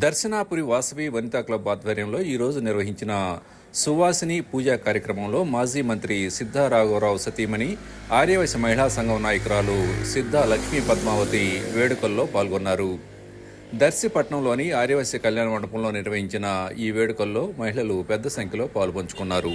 Darshanapuri Vasavi Vanitha club ఆధ్వర్యంలో ఈరోజు నిర్వహించిన సువాసిని పూజా కార్యక్రమంలో మాజీ మంత్రి సిద్ధా రాఘవరావు సతీమణి ఆర్యవశ మహిళా సంఘం నాయకురాలు సిద్ధా లక్ష్మీ పద్మావతి వేడుకల్లో పాల్గొన్నారు. దర్శిపట్నంలోని ఆర్యవశ్య కళ్యాణ మండపంలో నిర్వహించిన ఈ వేడుకల్లో మహిళలు పెద్ద సంఖ్యలో పాల్పంచుకున్నారు.